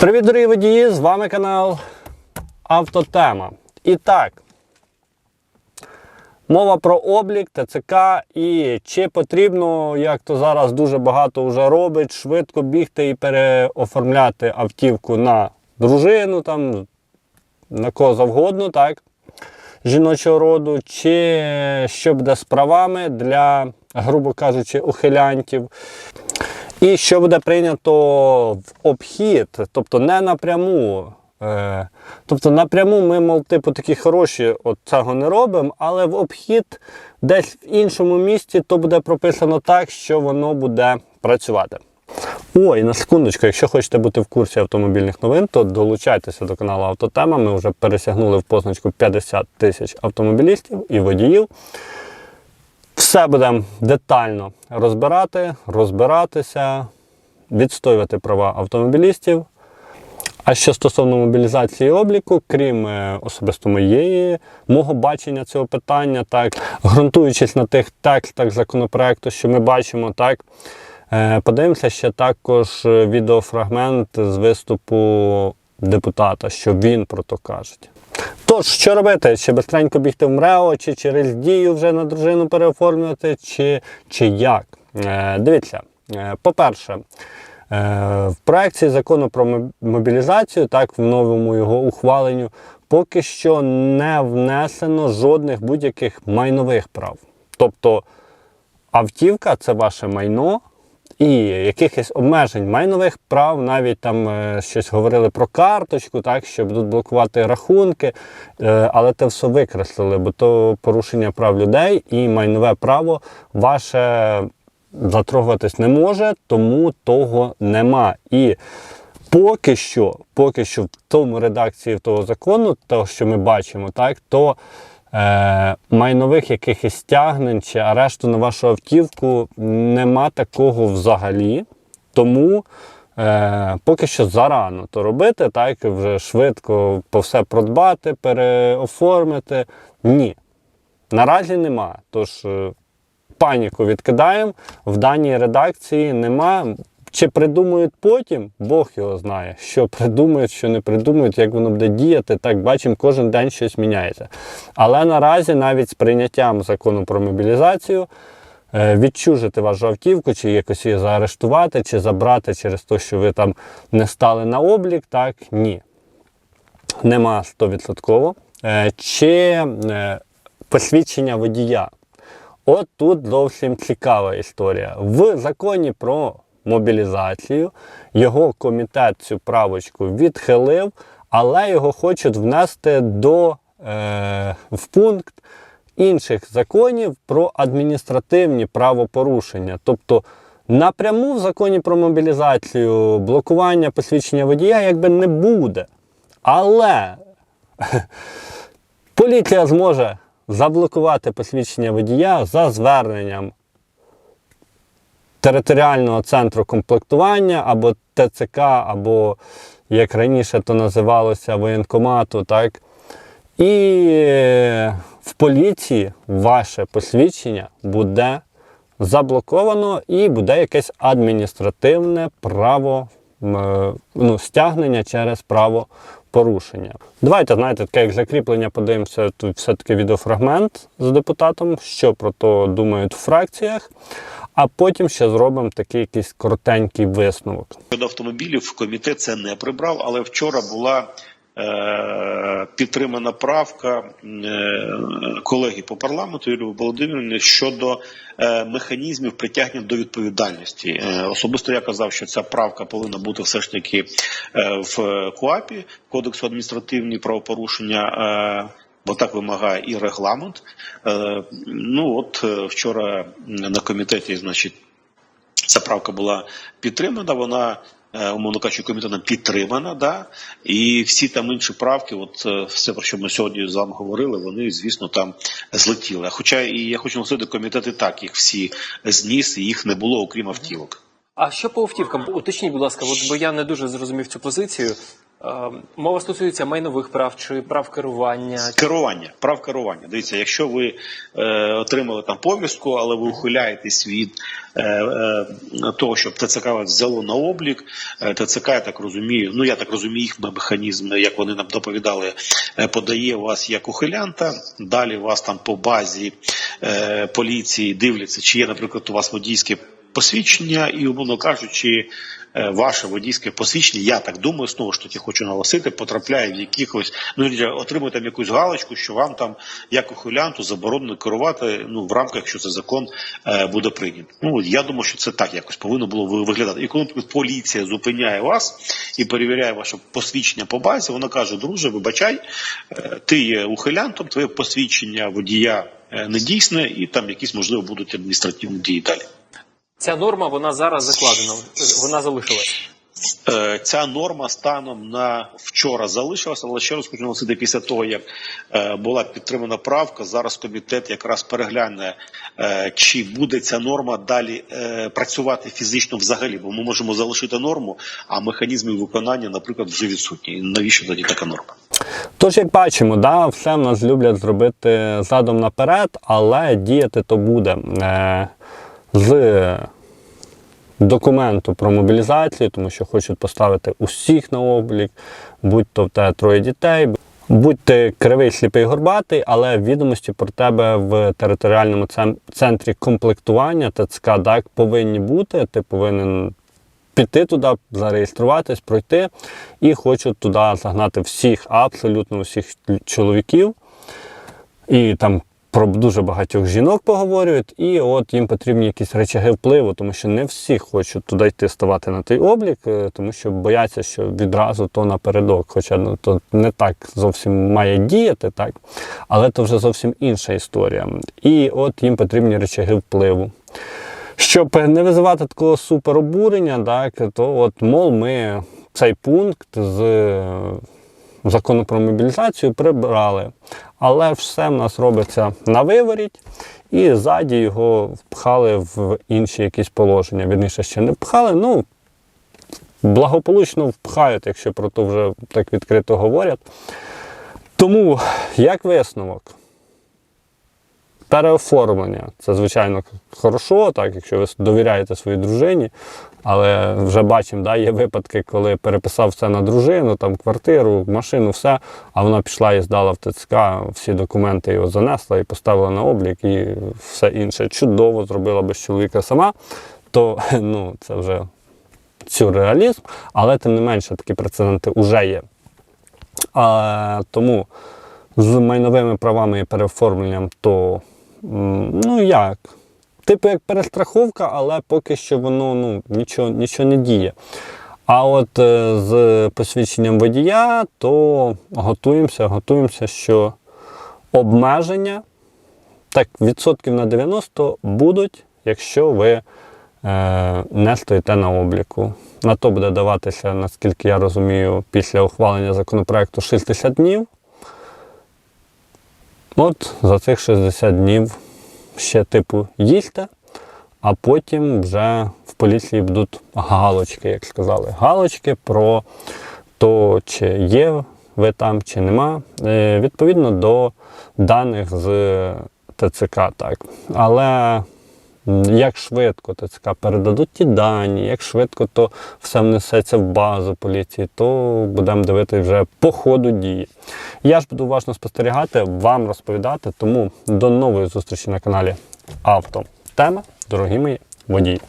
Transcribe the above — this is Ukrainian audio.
Привіт, дорогі водії! З вами канал Автотема. І так, мова про облік, ТЦК і чи потрібно, як то зараз дуже багато вже робить, швидко бігти і переоформляти автівку на дружину, там, на кого завгодно, так? Жіночого роду, чи що буде з правами для, грубо кажучи, ухилянтів. І що буде прийнято в обхід, тобто не напряму. Е, тобто напряму ми, мов, типу, такі хороші, от цього не робимо, але в обхід десь в іншому місці то буде прописано так, що воно буде працювати. Ой, на секундочку, якщо хочете бути в курсі автомобільних новин, то долучайтеся до каналу Автотема. Ми вже пересягнули в позначку 50 тисяч автомобілістів і водіїв. Все будемо детально розбирати, розбиратися, відстоювати права автомобілістів. А що стосовно мобілізації обліку, крім е, особисто моєї, мого бачення цього питання, так, ґрунтуючись на тих текстах законопроекту, що ми бачимо, так, е, подивимося ще також е, відеофрагмент з виступу депутата, що він про то каже. Тож, що робити? Чи бистренько бігти в МРЕО, чи через дію вже на дружину переоформлювати, чи, чи як? Е, дивіться, е, по-перше, е, в проекції закону про мобілізацію, так, в новому його ухваленню, поки що не внесено жодних будь-яких майнових прав. Тобто автівка це ваше майно, і якихось обмежень майнових прав, навіть там е, щось говорили про карточку, так, що будуть блокувати рахунки, е, але те все викреслили, бо то порушення прав людей і майнове право ваше затрогуватись не може, тому того нема. І поки що, поки що в тому редакції того закону, того, що ми бачимо, так, то е, майнових якихось стягнень чи арешту на вашу автівку нема такого взагалі. Тому е, поки що зарано то робити, так, вже швидко по все продбати, переоформити. Ні. Наразі нема. Тож е, паніку відкидаємо. В даній редакції нема. Чи придумають потім, Бог його знає, що придумають, що не придумають, як воно буде діяти. Так бачимо, кожен день щось міняється. Але наразі навіть з прийняттям закону про мобілізацію е, відчужити вашу автівку, чи якось її заарештувати, чи забрати через те, що ви там не стали на облік, так ні. Нема 100%. Е, Чи е, посвідчення водія. От тут зовсім цікава історія. В законі про мобілізацію його комітет цю правочку відхилив, але його хочуть внести до, е, в пункт інших законів про адміністративні правопорушення. Тобто напряму в законі про мобілізацію блокування посвідчення водія якби не буде. Але поліція зможе заблокувати посвідчення водія за зверненням територіального центру комплектування або ТЦК, або як раніше то називалося воєнкомату, так? І е, в поліції ваше посвідчення буде заблоковано і буде якесь адміністративне право е, ну, стягнення через право порушення. Давайте, знаєте, таке як закріплення, подивимося тут все-таки відеофрагмент з депутатом, що про то думають в фракціях, а потім ще зробимо такий якийсь коротенький висновок. Щодо автомобілів комітет це не прибрав, але вчора була е, підтримана правка е, колеги по парламенту Юлії Володимирівни щодо е, механізмів притягнення до відповідальності. Особисто я казав, що ця правка повинна бути все ж таки в КУАПі Кодексу адміністративні правопорушення. Бо так вимагає і регламент. Е, ну от е, вчора на комітеті, значить, ця правка була підтримана, вона, е, умовно кажучи, комітетом підтримана, да? і всі там інші правки, от все, про що ми сьогодні з вами говорили, вони, звісно, там злетіли. Хоча і я хочу наголосити, комітет і так їх всі зніс, і їх не було, окрім автівок. А що по автівкам? Уточніть, будь ласка, от, бо я не дуже зрозумів цю позицію. Е, Мова стосується майнових прав чи прав керування. Керування, прав керування. Дивіться, якщо ви е, отримали там повістку, але ви ухиляєтесь від е, е, того, щоб ТЦК вас взяло на облік, е, ТЦК, я так розумію, ну я так розумію, їх механізм, як вони нам доповідали, е, подає вас як ухилянта. Далі вас там по базі е, поліції дивляться, чи є, наприклад, у вас водійське посвідчення, і, умовно кажучи, е, ваше водійське посвідчення, я так думаю, знову ж таки хочу наголосити, потрапляє в якихось, ну отримує там якусь галочку, що вам там, як ухилянту, заборонено керувати ну в рамках, якщо це закон е, буде прийнятий. Ну я думаю, що це так якось повинно було виглядати. І коли поліція зупиняє вас і перевіряє ваше посвідчення по базі, вона каже: друже, вибачай, е, ти є ухилянтом, твоє посвідчення водія недійсне, і там якісь можливо будуть адміністративні дії далі. Ця норма вона зараз закладена, вона залишилась. Е, Ця норма станом на вчора залишилася, але ще раз хочу наголосити, після того як е, була підтримана правка, зараз комітет якраз перегляне, е, чи буде ця норма далі працювати фізично взагалі, бо ми можемо залишити норму, а механізми виконання, наприклад, вже відсутні. Навіщо тоді така норма? Тож, як бачимо, да, все в нас люблять зробити задом наперед, але діяти то буде з документу про мобілізацію, тому що хочуть поставити усіх на облік, будь то в тебе троє дітей, будь ти кривий, сліпий, горбатий, але відомості про тебе в територіальному центрі комплектування ТЦК так повинні бути. Ти повинен піти туди, зареєструватись, пройти. І хочуть туди загнати всіх, абсолютно всіх чоловіків. І там про дуже багатьох жінок поговорюють, і от їм потрібні якісь речаги впливу, тому що не всі хочуть туди йти ставати на той облік, е, тому що бояться, що відразу то напередок. Хоча ну, то не так зовсім має діяти, так? але то вже зовсім інша історія. І от їм потрібні речаги впливу. Щоб не визивати такого суперобурення, так, то от, мол, ми цей пункт з закону про мобілізацію прибрали. Але все в нас робиться на виворіть, і ззаді його впхали в інші якісь положення. Вірніше, ще не впхали, ну благополучно впхають, якщо про то вже так відкрито говорять. Тому, як висновок, переоформлення це, звичайно, хорошо, так, якщо ви довіряєте своїй дружині. Але вже бачимо, да, є випадки, коли переписав все на дружину, там квартиру, машину, все, а вона пішла і здала в ТЦК, всі документи його занесла і поставила на облік, і все інше. Чудово зробила без чоловіка сама, то ну, це вже сюрреалізм, але тим не менше такі прецеденти вже є. А, тому з майновими правами і переоформленням, то ну як? Типу як перестраховка, але поки що воно ну, нічого, нічого не діє. А от е, з посвідченням водія, то готуємося, готуємося, що обмеження так, відсотків на 90 будуть, якщо ви е, не стоїте на обліку. На то буде даватися, наскільки я розумію, після ухвалення законопроекту 60 днів. От за цих 60 днів ще типу їсти, а потім вже в поліції будуть галочки, як сказали. Галочки про то, чи є ви там, чи нема. Е, Відповідно до даних з ТЦК, так. Але як швидко ТЦК передадуть ті дані, як швидко то все внесеться в базу поліції, то будемо дивитися вже по ходу дії. Я ж буду уважно спостерігати, вам розповідати, тому до нової зустрічі на каналі Авто. Тема, дорогі мої водії.